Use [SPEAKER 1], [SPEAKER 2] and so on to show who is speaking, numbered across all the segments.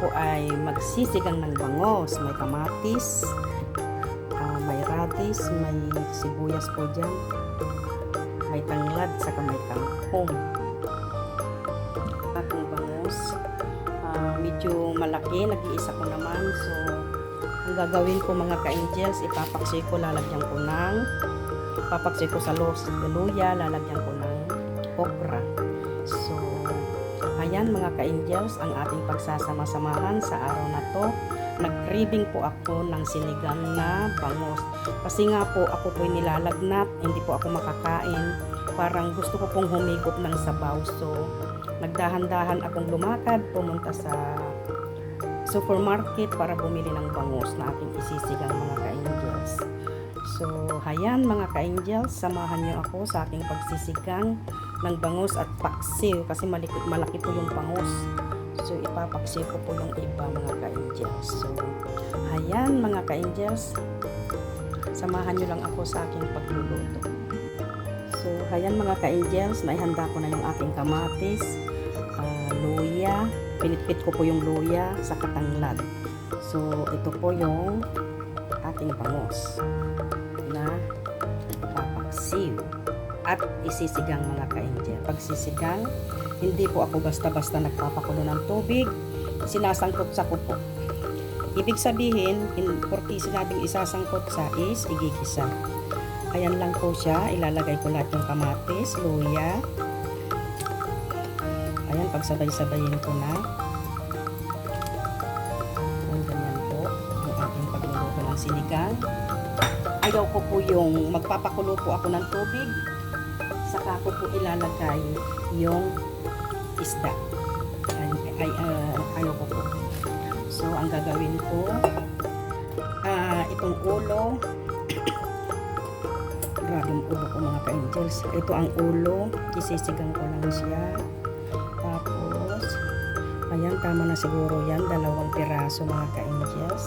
[SPEAKER 1] po ay magsisigang ng bangos. May kamatis, ah, may radish, may sibuyas po dyan, may tanglad, saka may kangkong. Aking bangos, ah, medyo malaki, nag-iisa ko naman. So, ang gagawin ko mga ka-angels, ipapaksi ko, lalagyan ko ng papaksi ko sa luya, lalagyan ko ng okra. Ayan mga ka-angels, ang ating pagsasama-samahan sa araw na to. Nag-craving po ako ng sinigang na bangus. Kasi nga po, ako po'y nilalagnat, hindi po ako makakain. Parang gusto ko pong humigop ng sabaw. So, nagdahan-dahan akong lumakad, pumunta sa supermarket para bumili ng bangus na aking isisigang mga ka-angels. So, hayan mga ka-angels, samahan niyo ako sa aking pagsisigang ng bangus at paksiw kasi malaki, malaki po yung bangus. So, ipapaksiw ko po yung iba mga ka-angels. So, hayan mga ka-angels, samahan niyo lang ako sa aking pagluluto. So, hayan mga ka-angels, naihanda ko na yung aking kamatis, ah, luya, pinitpit ko po yung luya sa katanglad. So, ito po yung ating bangus at isisigang mga ka-angel. Pagsisigang, hindi po ako basta-basta nagpapakulo ng tubig, sinasangkot sa kupo. Ibig sabihin, in, porque sinabing isasangkot sa is, igigisa. Ayan lang po siya, ilalagay ko lahat yung kamatis, luya. Ayan, pagsabay-sabayin ko na. Ayan, ganyan po, yung aking pagluluto ng sinigang ayaw ko po yung magpapakulo po ako ng tubig saka ko po ilalagay yung isda. Ay, ay, ah, ayaw ko po. So ang gagawin ko ah, itong ulo. Grabe yung ulo ko mga ka-angels. Ito ang ulo isisigang ko lang siya. Tapos ayan tama na siguro yan dalawang piraso mga ka-angels.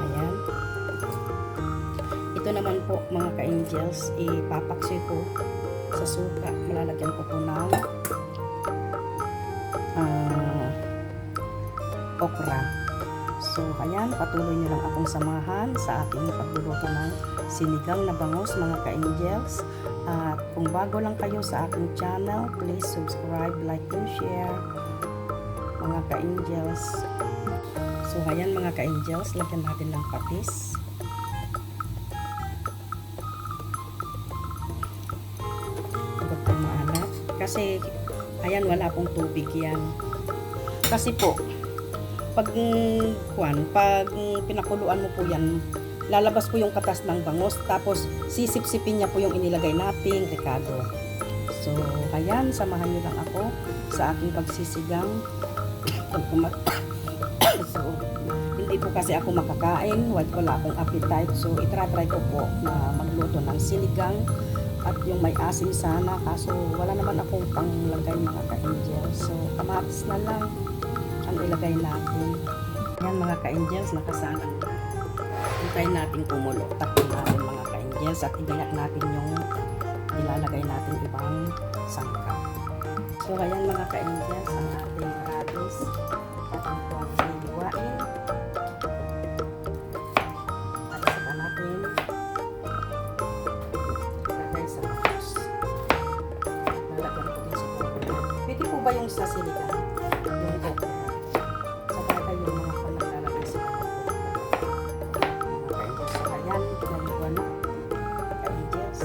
[SPEAKER 1] Ayan. Ito naman po mga ka-angels, ipapaksi ko sa suka. Malalagyan ko po ng ah, okra. So, ayan, patuloy niyo lang akong samahan sa ating pagluluto ng sinigang na bangus mga ka-angels. At kung bago lang kayo sa aking channel, please subscribe, like, and share mga ka-angels. So, ayan mga ka-angels, lagyan natin ng patis. Kasi, ayan, wala pong tubig yan. Kasi po, pag kuwan, pag pinakuluan mo po yan, lalabas po yung katas ng bangos, tapos sisip-sipin niya po yung inilagay nating rekado. So, ayan, samahan niyo lang ako sa aking pagsisigang. Pag so, hindi po kasi ako makakain, wala akong appetite. So, itratry ko po na magluto ng sinigang at yung may asim sana kaso wala naman akong panglagay mga ka-angels. So kamatis na lang ang ilagay natin. Yan mga ka-angels nakasalang na. Hintayin natin kumulo. Tapos natin mga ka-angels at igaya natin yung ilalagay natin ibang sangka. So ayan mga ka-angels ang ating radish ba yung okra. Sa bagay yung mga panaglalagay sa ka-angels. So, ayan, pinaliwan na. Ka-angels.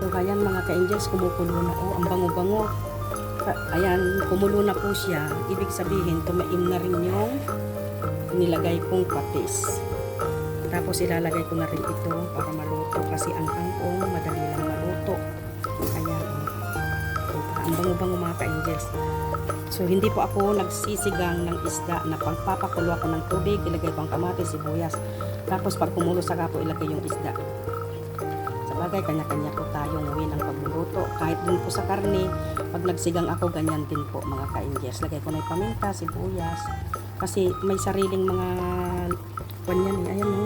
[SPEAKER 1] So, ayan mga ka-angels, kumukulo na. Oh, ang bango-bango. Ayan, kumulo na po siya. Ibig sabihin, tumaim na rin yung nilagay kong patis. Tapos ilalagay ko na rin ito para maluto kasi ang kangkong madali lang maluto. Ayan. oh. Ang bango-bango mga ka-angels. So hindi po ako nagsisigang ng isda na pagpapakulo ako ng tubig, ilagay ko ang kamatis, sibuyas. Tapos pag kumulo saka po ilagay yung isda. Sa bagay, kanya-kanya po tayong way ng pagluluto. Kahit din po sa karne, pag nagsigang ako, ganyan din po mga ka-angels. Lagay ko na yung paminta, sibuyas. Kasi may sariling mga kanyan eh. Ayan o.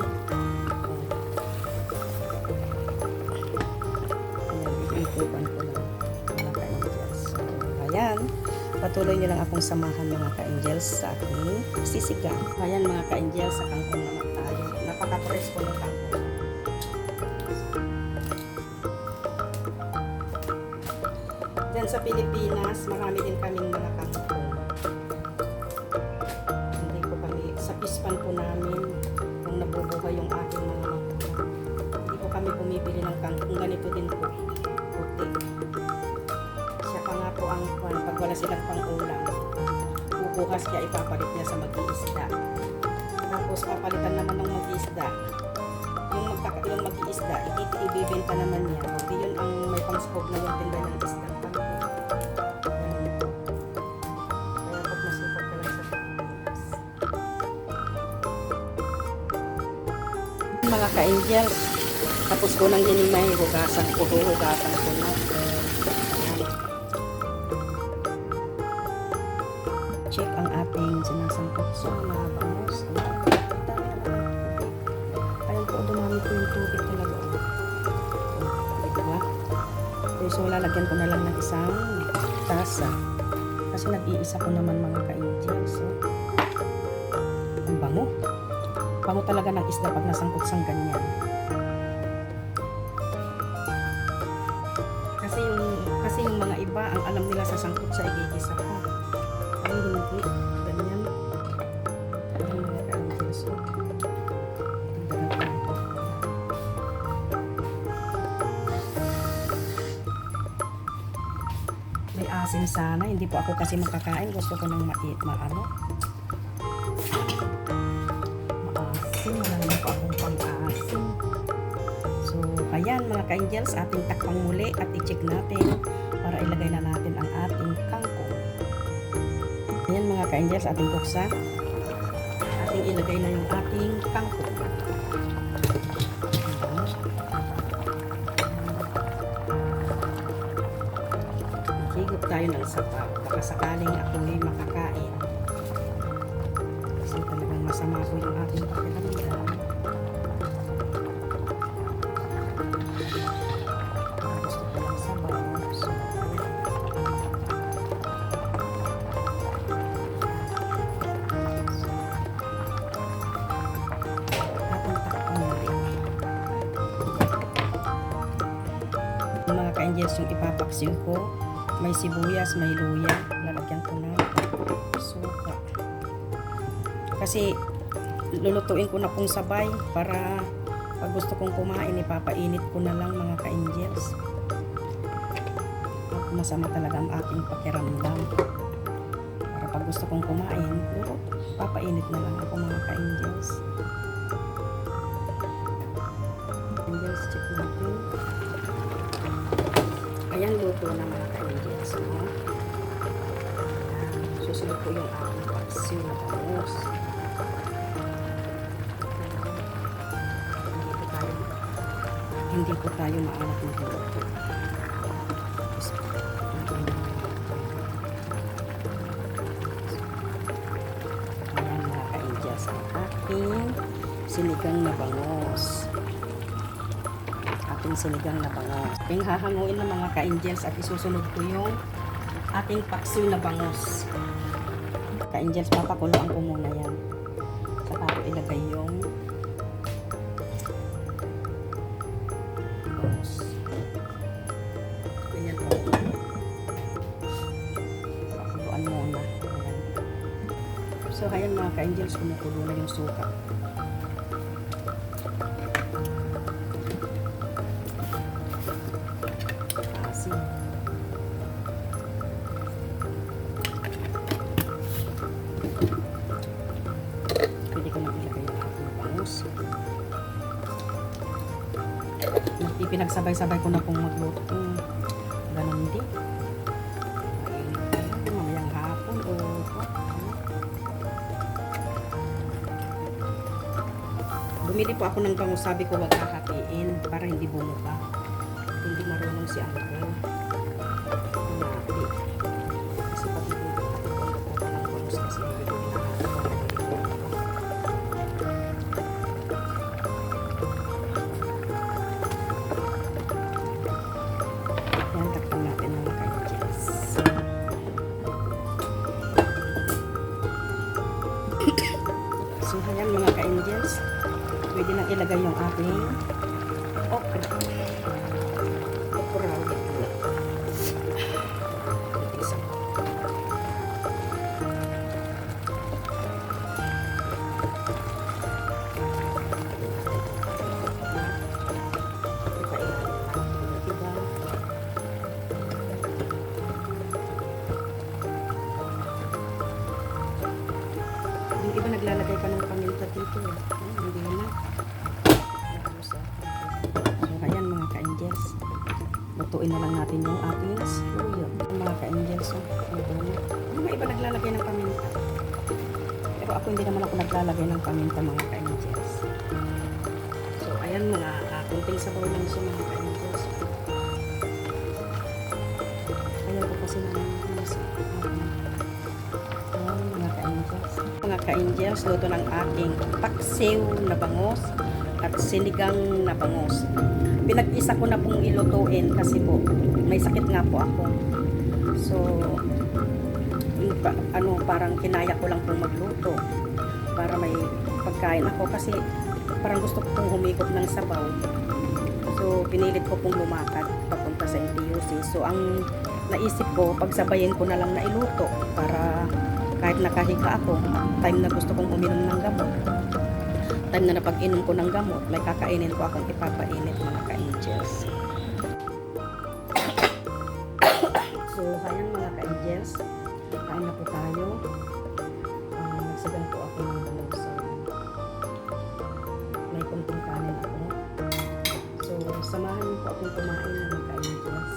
[SPEAKER 1] Ayan, ikukupan ko lang. Ayan, patuloy niyo lang akong samahan mga ka-angels sa aking sisigang. Ayan mga ka-angels, sa kangkong naman tayo. Napaka-presko ng kangkong. Diyan sa Pilipinas, marami din kaming mga kangkong. Hindi ko kami, sa pispan po namin, kung nabubuhay yung aking mga magulang. Hindi po kami bumibili ng kangkong. Ganito din po. Siya po ang kwan, pag wala silang pang-ulam. Bubukas niya, ipapalit niya sa mag-iisda. Tapos papalitan naman ng mag-iisda. Yung, magkaka, yung mag-iisda, ibibenta naman niya. Hindi yun ang may pang-scope na yung tinda ng isda. Kaya. Mga ka-angels, tapos ko nang hinimay, hugasan ko, hugasan ko na. Lalagyan ko na lang ng isang tasa. Kasi nag-iisa ko naman mga ka-angels. So, ang bango. Bango talaga ng isda pag nasangkot sang ganyan. Kasi yung kasi yung mga iba ang alam nila sa sangkot sa igigisa ko. Ay hindi. Po ako kasi makakain. Gusto ko ng mait, maano. Maasin. Wala naman po akong pang-asin. So, ayan mga ka-angels, ating takpang muli at i-check natin para ilagay na natin ang ating kangkong. Ayan mga ka-angels, ating buksan. Ating ilagay na yung ating kangkong. Higop tayo ng sapat. Baka sakaling ako'y makakain. Kasi talagang masama po yung ating pakiramdam. Gusto ko lang sabaw. So, mga ka-angels yung ipapaksiw ko, may sibuyas, may luya, lalagyan ko na suka. Kasi lulutuin ko na pong sabay para pag gusto kong kumain, ipapainit ko na lang mga ka-angels. Masama talaga ang ating pakiramdam. Para pag gusto kong kumain, papainit na lang ako mga ka-angels. Angels, check natin. Ayan, luto na mga ka-angels. Susunod po yung aking paksiw na bangus. Hindi po tayo, hindi po tayo maalat ng luto. Ayan mga ka-angels, ang aking sinigang na bangus ating sinigang na bangos. Yung hahanguin ng mga ka-angels at isusunod ko yung ating paksiw na bangos. Ka-angels, papakuloan ko muna yan. Saka ko ilagay yung bangos. Ganyan po. Pakuluan muna. Ayan. So, ayan mga ka-angels, kumukulo na yung suka. asin. Ipinagsabay-sabay ko na pong magluto. Mm, Ganun din. Mamayang hapon o ano. Bumili po ako ng sabi ko wag hahatiin para hindi bumuka hindi marunong si Uncle. Umati. Ilagay yung ating okra. Lutuin na lang natin yung ating suyo. Mga ka-angels. Oh, na. Yung mga iba naglalagay ng paminta. Pero ako hindi naman ako naglalagay ng paminta mga ka-angels. So, ayan mga uh, kunting sabaw lang siya mga ka-angels. Ayaw ko kasi. Ayan, mga ka-angels. Mga ka-angels, luto ng aking paksiw na bangos at sinigang na bangos. Pinag-isa ko na pong ilutuin kasi po may sakit nga po ako. So, pa, ano, parang kinaya ko lang pong magluto para may pagkain ako kasi parang gusto ko pong humikot ng sabaw. So, pinilit ko pong lumakad papunta sa NTUC. So, ang naisip ko, pagsabayin ko na lang na iluto para kahit nakahiga ako, time na gusto kong uminom ng gamot, time na napag-inom ko ng gamot, may kakainin ko akong ipapainit mga ka-angels. so, hayang mga ka-angels, kain na po tayo. Uh, nagsagan po ako ng gamot sa may kunting kanin ako. So, samahan niyo po akong kumain mga ka-angels.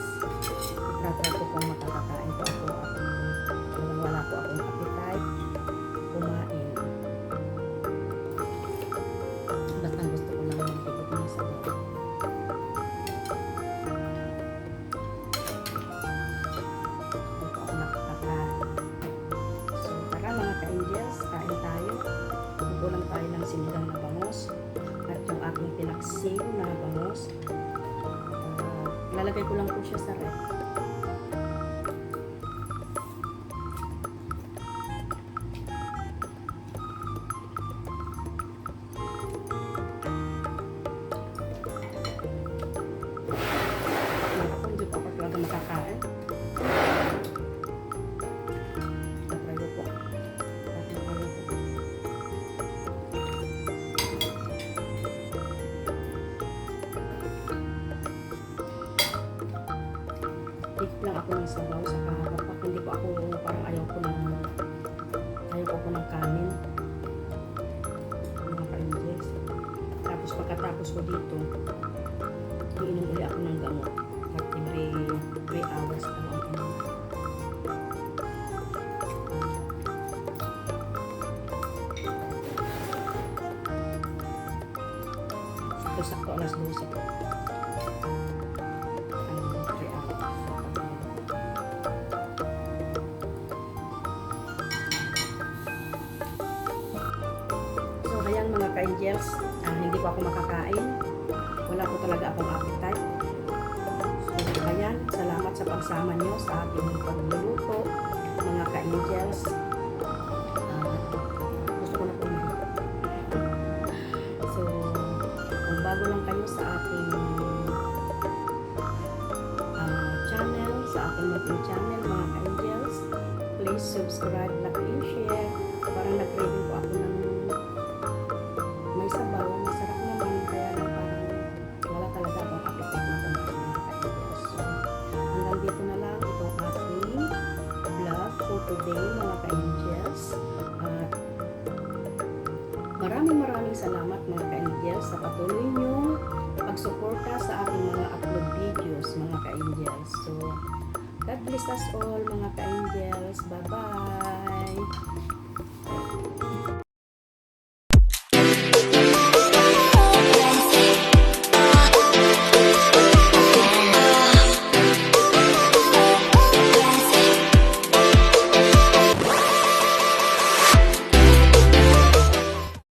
[SPEAKER 1] Itatry ko kung makakakain po ako at kung wala po akong lang ako ng sabaw sa kaharap. Hindi po ako, parang ayaw ko ng, ayaw ko po ng kanin. Mga ka-ingest. Tapos pagkatapos ko dito, ka-angels, ah, hindi ko ako makakain. Wala ko talaga akong appetite. So, ayan, salamat sa pagsama nyo sa ating pagluluto, mga ka-angels. Ah, gusto ko na kumain. So, kung bago lang kayo sa ating ah, channel, sa ating munting channel, mga ka-angels, please subscribe, like, and share. Patuloy niyong pagsuporta sa ating mga upload videos, mga ka-angels. So, God bless us all, mga ka-angels. Bye-bye!